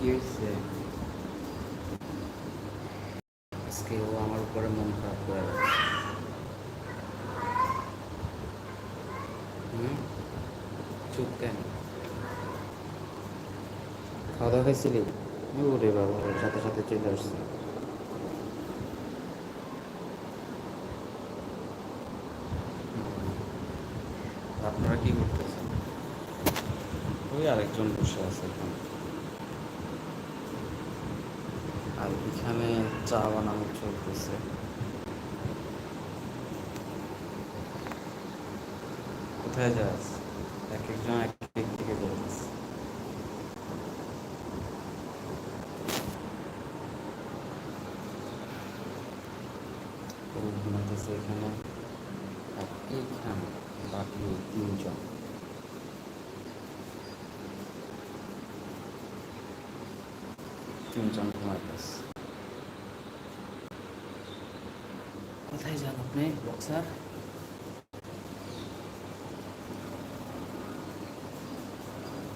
কি হয়েছে আজকে ও আমার উপরে মন খারাপ করে হুম? চুপ কেন? খাওয়া দাওয়া খাইছিলি? ওরে বাবা সাথে সাথে চলে আসছে। আপনারা কি করতেছেন? ওই আরেকজন বসে আছে এখানে আর এখানে চা বানানো চলতেছে। কোথায় যাস? এক একজন এক এক দিকে বলতেছে। ও এখানে। আর এইখানে বাকি ওই তিনজন কুমার দাস কোথায় যান আপনি বক্সার?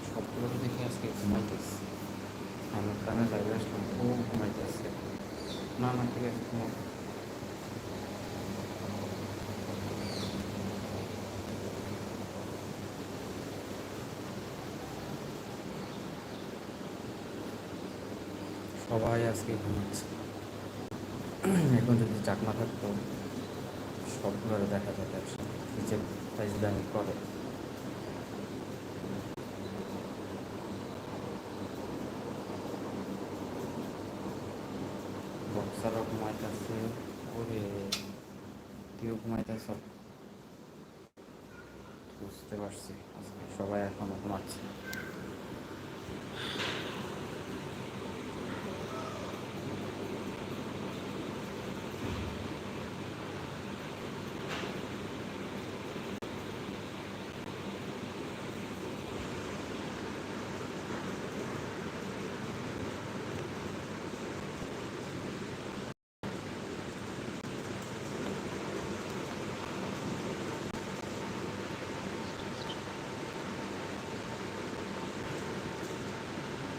সবগুলো দেখে আজকে ঘুমাইতেছি। আমার কানে লাইভ আসলাম ঘুমাইতে ঘুমাইতেছে। না না ঠিক আছে ঘুমাও। সবাই আজকে ঘুমাচ্ছে এখন যদি চাকমা থাকতো, সবগুলো দেখা যেত একসাথে। নিচে ফাইজলামি করে। বক্সারও ঘুমাইতেছে, ওরে তুইও ঘুমাইতেছ। বুঝতে পারছি সবাই এখনও ঘুমাচ্ছে